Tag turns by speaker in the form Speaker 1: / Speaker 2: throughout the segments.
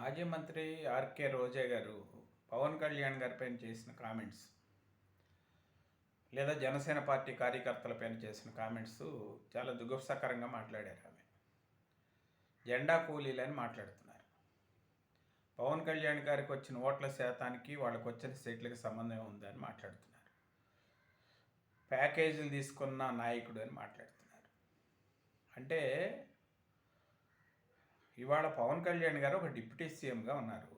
Speaker 1: మాజీ మంత్రి ఆర్కే రోజా గారు పవన్ కళ్యాణ్ గారిపైన చేసిన కామెంట్స్ లేదా జనసేన పార్టీ కార్యకర్తలపైన చేసిన కామెంట్స్ చాలా దుగుప్సకరంగా మాట్లాడారు ఆమె. జెండా కూలీలని మాట్లాడుతున్నారు. పవన్ కళ్యాణ్ గారికి వచ్చిన ఓట్ల శాతానికి వాళ్ళకి వచ్చిన సీట్లకి సంబంధం ఉందని మాట్లాడుతున్నారు. ప్యాకేజీలు తీసుకున్న నాయకుడు అని మాట్లాడుతున్నారు. అంటే ఇవాళ పవన్ కళ్యాణ్ గారు ఒక డిప్యూటీ సీఎంగా ఉన్నారు.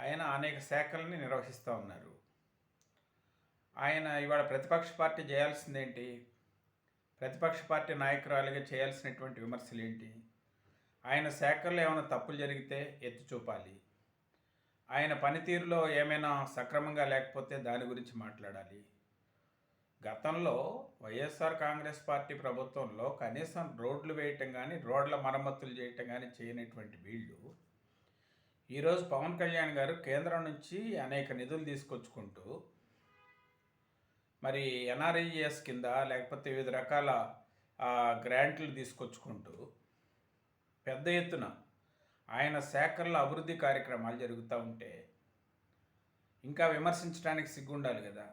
Speaker 1: ఆయన అనేక శాఖల్ని నిర్వహిస్తూ ఉన్నారు. ఆయన ఇవాళ ప్రతిపక్ష పార్టీ చేయాల్సిందేంటి? ప్రతిపక్ష పార్టీ నాయకురాలుగా చేయాల్సినటువంటి విమర్శలు ఏంటి ఆయన శాఖల్లో ఏమైనా తప్పులు జరిగితే ఎత్తి చూపాలి. ఆయన పనితీరులో ఏమైనా సక్రమంగా లేకపోతే దాని గురించి మాట్లాడాలి. గతంలో వైఎస్ఆర్ కాంగ్రెస్ పార్టీ ప్రభుత్వంలో కనీసం రోడ్లు వేయటం కానీ రోడ్ల మరమ్మతులు చేయటం కానీ చేయనటువంటి వీళ్ళు ఈరోజు పవన్ కళ్యాణ్ గారు కేంద్రం నుంచి అనేక నిధులు తీసుకొచ్చుకుంటూ మరి ఎన్ఆర్ఐఎస్ కింద లేకపోతే వివిధ రకాల గ్రాంట్లు తీసుకొచ్చుకుంటూ పెద్ద ఎత్తున ఆయన శాఖల్లో అభివృద్ధి కార్యక్రమాలు జరుగుతూ ఉంటే ఇంకా విమర్శించడానికి సిగ్గుండాలి కదా.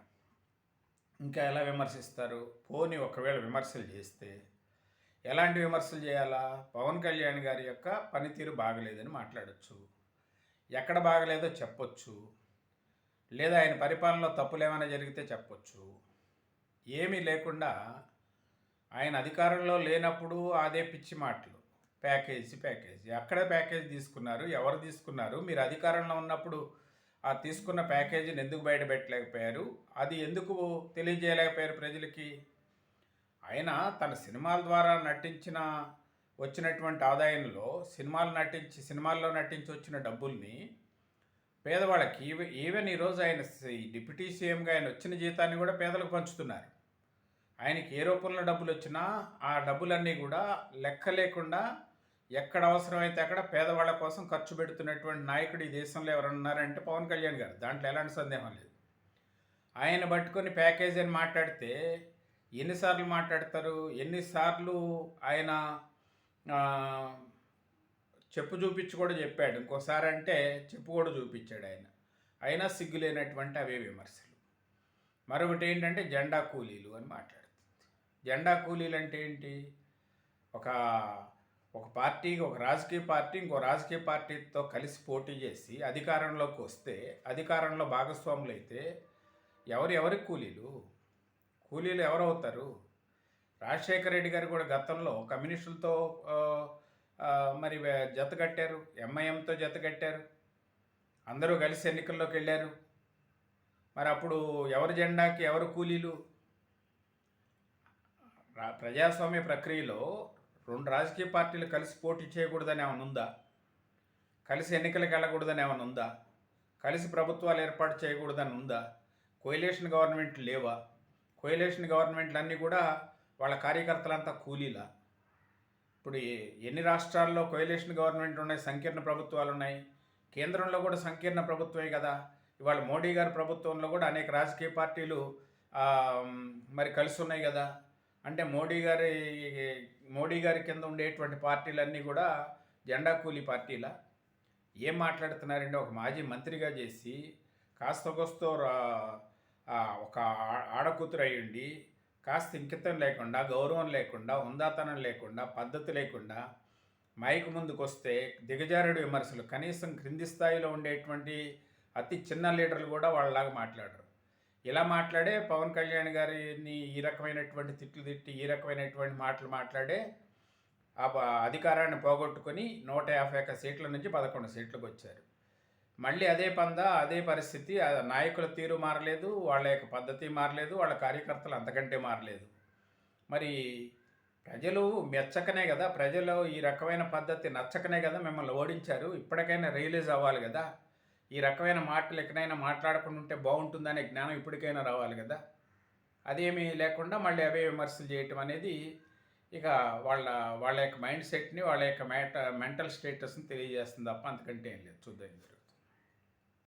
Speaker 1: ఇంకా ఎలా విమర్శిస్తారు? పోని ఒకవేళ విమర్శలు చేస్తే ఎలాంటి విమర్శలు చేయాలా? పవన్ కళ్యాణ్ గారి యొక్క పనితీరు బాగలేదని మాట్లాడచ్చు. ఎక్కడ బాగలేదో చెప్పొచ్చు. లేదా ఆయన పరిపాలనలో తప్పులు ఏమైనా జరిగితే చెప్పొచ్చు. ఏమీ లేకుండా ఆయన అధికారంలో లేనప్పుడు అదే పిచ్చి మాటలు. Package package. అక్కడే ప్యాకేజీ తీసుకున్నారు ఎవరు తీసుకున్నారు? మీరు అధికారంలో ఉన్నప్పుడు ఆ తీసుకున్న ప్యాకేజీని ఎందుకు బయట పెట్టలేకపోయారు? అది ఎందుకు తెలియజేయలేకపోయారు ప్రజలకి? ఆయన తన సినిమాల ద్వారా నటించిన వచ్చినటువంటి ఆదాయంలో సినిమాలు నటించి సినిమాల్లో నటించి వచ్చిన డబ్బుల్ని పేదవాళ్ళకి ఈవెన్ ఈరోజు ఆయన డిప్యూటీ సీఎంగా ఆయన వచ్చిన జీతాన్ని కూడా పేదలకు పంచుతున్నారు. ఆయనకి ఏ రూపంలో డబ్బులు వచ్చినా ఆ డబ్బులన్నీ కూడా లెక్క లేకుండా ఎక్కడ అవసరమైతే అక్కడ పేదవాళ్ళ కోసం ఖర్చు పెడుతున్నటువంటి నాయకుడు ఈ దేశంలో ఎవరున్నారంటే పవన్ కళ్యాణ్ గారు. దాంట్లో ఎలాంటి సందేహం లేదు. ఆయన పట్టుకొని ప్యాకేజ్ అని మాట్లాడితే ఎన్నిసార్లు మాట్లాడతారు? ఎన్నిసార్లు ఆయన చెప్పు చూపించి కూడా చెప్పాడు. ఇంకోసారి అంటే చెప్పు కూడా చూపించాడు ఆయన. అయినా సిగ్గులేనటువంటి అవే విమర్శలు. మరొకటి ఏంటంటే జెండా కూలీలు అని మాట్లాడుతుంది. జెండా కూలీలు అంటే ఏంటి? ఒక ఒక పార్టీ ఒక రాజకీయ పార్టీ ఇంకో రాజకీయ పార్టీతో కలిసి పోటీ చేసి అధికారంలోకి వస్తే అధికారంలో భాగస్వాములు అయితే ఎవరు ఎవరికి కూలీలు? కూలీలు ఎవరవుతారు? రాజశేఖర రెడ్డి గారు కూడా గతంలో కమ్యూనిస్టులతో మరి జత కట్టారు. ఎంఐఎంతో జత కట్టారు. అందరూ కలిసి ఎన్నికల్లోకి వెళ్ళారు. మరి అప్పుడు ఎవరి జెండాకి ఎవరు కూలీలు? ప్రజాస్వామ్య ప్రక్రియలో రెండు రాజకీయ పార్టీలు కలిసి పోటీ చేయకూడదని ఏమైనా ఉందా? కలిసి ఎన్నికలకు వెళ్ళకూడదని ఏమైనా ఉందా? కలిసి ప్రభుత్వాలు ఏర్పాటు చేయకూడదని ఉందా? కోయిలేషన్ గవర్నమెంట్ లేవా? కోయిలేషన్ గవర్నమెంట్లు అన్నీ కూడా వాళ్ళ కార్యకర్తలంతా కూలీలా? ఇప్పుడు ఎన్ని రాష్ట్రాల్లో కోయిలేషన్ గవర్నమెంట్ ఉన్నాయి? సంకీర్ణ ప్రభుత్వాలు ఉన్నాయి. కేంద్రంలో కూడా సంకీర్ణ ప్రభుత్వమే కదా. ఇవాళ మోడీ గారి ప్రభుత్వంలో కూడా అనేక రాజకీయ పార్టీలు మరి కలిసి ఉన్నాయి కదా. అంటే మోడీ గారి మోడీ గారి కింద ఉండేటువంటి పార్టీలన్నీ కూడా జెండా కూలీ పార్టీల? ఏం మాట్లాడుతున్నారంటే ఒక మాజీ మంత్రిగా చేసి కాస్త కోస్తో ఒక ఆడకూతురు అయ్యుండి. కాస్త ఇంకితం లేకుండా గౌరవం లేకుండా ఉందాతనం లేకుండా పద్ధతి లేకుండా మైక్ ముందుకు వస్తే దిగజారుడు విమర్శలు కనీసం క్రింది స్థాయిలో ఉండేటువంటి అతి చిన్న లీడర్లు కూడా వాళ్ళలాగా మాట్లాడరు. ఇలా మాట్లాడే పవన్ కళ్యాణ్ గారిని ఈ రకమైనటువంటి తిట్లు తిట్టి ఈ రకమైనటువంటి మాటలు మాట్లాడే ఆ అధికారాన్ని పోగొట్టుకొని నూట యాభై ఒక్క సీట్ల నుంచి పదకొండు సీట్లకు వచ్చారు. మళ్ళీ అదే పంద అదే పరిస్థితి నాయకుల తీరు మారలేదు వాళ్ళ యొక్క పద్ధతి మారలేదు వాళ్ళ కార్యకర్తలు అంతకంటే మారలేదు. మరి ప్రజలు మెచ్చకనే కదా ప్రజలు ఈ రకమైన పద్ధతి నచ్చకనే కదా మిమ్మల్ని ఓడించారు ఇప్పటికైనా రియలైజ్ అవ్వాలి కదా. ఈ రకమైన మాటలు ఎక్కడైనా మాట్లాడకుండా ఉంటే బాగుంటుందనే జ్ఞానం ఇప్పటికైనా రావాలి కదా? అదేమీ లేకుండా మళ్ళీ అవే విమర్శలు చేయటం అనేది ఇక వాళ్ళ వాళ్ళ యొక్క మైండ్ సెట్ని వాళ్ళ యొక్క మెంటల్ స్టేటస్ని తెలియజేస్తుంది తప్ప అంతకంటే ఏం లేదు. చూద్దాం